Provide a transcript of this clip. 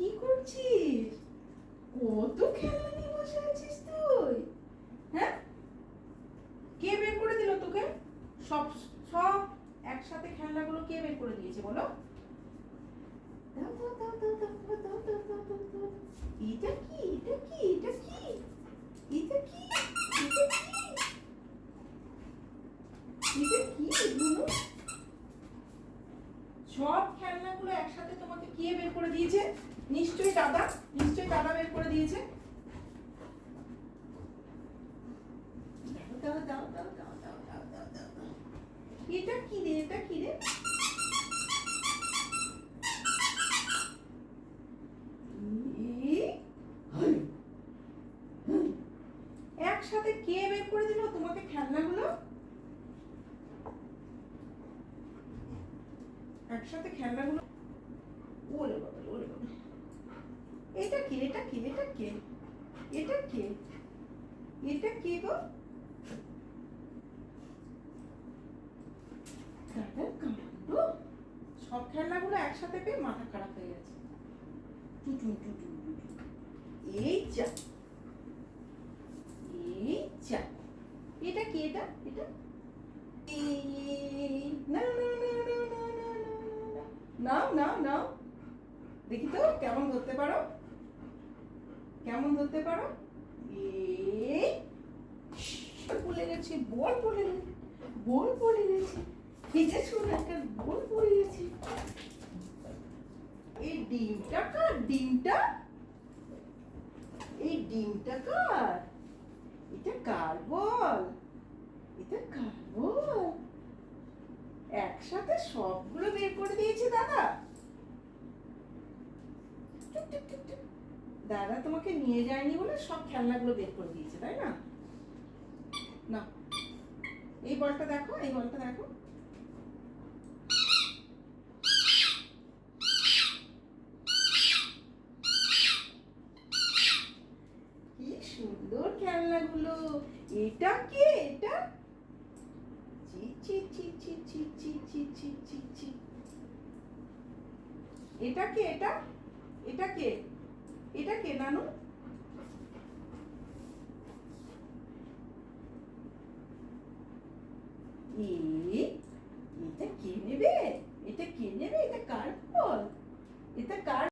কি করছিস? কত খেলনা নিয়ে বসে আছিস তুই? হ্যাঁ? কে বের করে দিল তোকে? সব সব একসাথে খেলনাগুলো কে বের করে দিয়েছে বলো? এটা কি? এটা সব খেলনাগুলো একসাথে তোমাকে কে বের করে দিয়েছে? কাদা নিশ্চয়ই কাদা বের করে দিয়েছে। এটা কি রে, এটা কি রে? একসাথে কে বের করে দিল তোমাকে খেলনাগুলো? একসাথে খেলনাগুলো? ওলে বাবা ওলে বাবা। এটা কে? এটা কে? এটা কে? এটা কে? এটা কে গো? সব খেলনাগুলো একসাথে পেয়ে মাথা খারাপ হয়ে গেছে। টুটু টুটু টুটু এই যা। এই যা। এটা কি এটা? এটা? না না না না না না দেখি তো, কেমন ধরতে পারো? কেমন ধরতে পারো? পড়ে গেছে, বল পড়ে গেছে বল পড়ে গেছে। শুনে একটা বল পড়ে গেছে। এই ডিমটা কার? ডিমটা? এই ডিমটা কার? এটা কার বল? এটা কার বল? একসাথে সবগুলো বের করে দিয়েছে দাদা। দাদা তোমাকে নিয়ে যায়নি বলে সব খেলনাগুলো বের করে দিয়েছে, তাই না? না। এই বলটা দেখো, এই বলটা দেখো। কি সুন্দর খেলনাগুলো। এটা কে এটা? চি চি চি চি চি চি চি চি চি চি এটা কে এটা? এটা কে? এটা কেনানো এটা কে নেবে? এটা কে নেবে? এটা কার ফল এটা কার